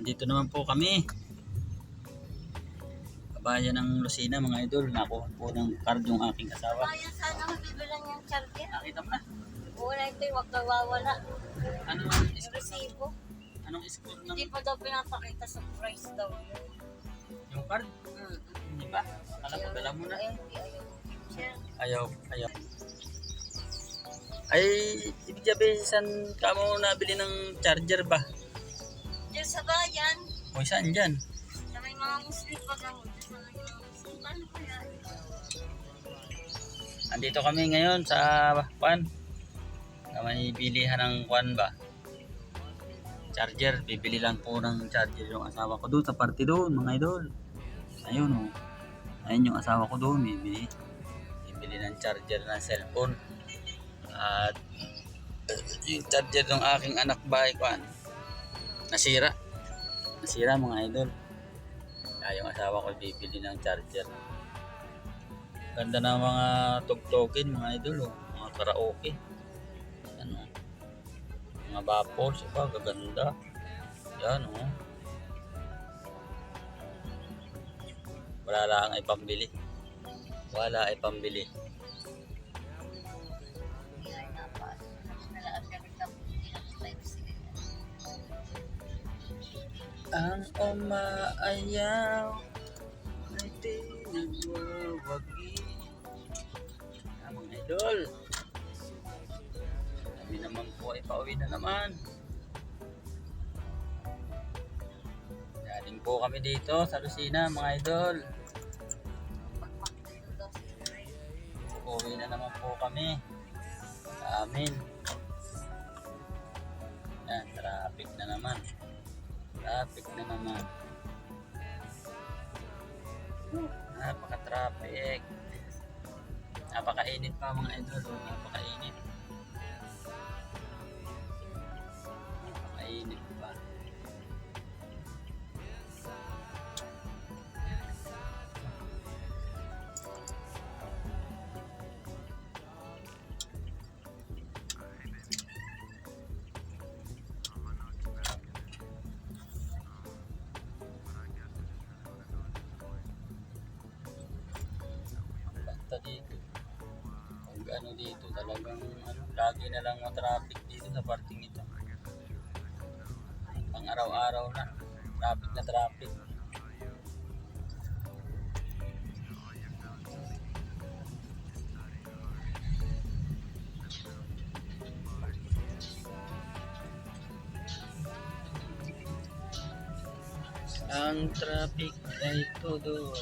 Andito naman po kami. Kabayan ng Lucina mga idol. Nakuha po ng card yung aking asawa. Kaya sana mabibilan yung charger. Nakita mo na. Wala ito yung wag nawawala. Ano ang Yung resibo. anong score ng Hindi pa daw pinapakita sa price daw yun. yung card? Hmm. Hindi ba? Alam mo, dala mo na. Ayaw, ayaw. Ay, ibig sabihin, saan ka mo nabili ng charger ba? Diyan sa bayan, O saan dyan? na may mga muslim pa daw. Diyan sa may mga muslim. Paano kaya? Andito kami ngayon sa Kwan. May bilihan ng Kwan ba? Charger. Bibili lang po ng charger yung asawa ko doon sa party doon, mga idol. Ayun o. Ayun yung asawa ko doon. Bibili. Bibili ng charger ng cellphone. At yung charger ng aking anak bahay Kwan. Nasira. Nasira mga idol. Kaya yung asawa ko bibili ng charger. Ganda ng mga tugtugin mga idol oh. Mga karaoke. Ano? Mga baffles pa gaganda. Yan oh. Wala lang ay pambili. Wala ay pambili. Ang umaayaw ay tinagwawagi. Ah, mga idol. Kami naman po ay pauwi na naman. Galing po kami dito sa Lucina mga idol. Uuwi na naman po kami. Sa amin. Yan, traffic na naman. Traffic na naman. Napaka-traffic. Napakainit pa mga idol. oh. Napakainit. Napakainit ano dito, talagang ano, lagi na lang traffic dito sa parting ito. Pang araw-araw na. Traffic na traffic. Ang traffic ay todo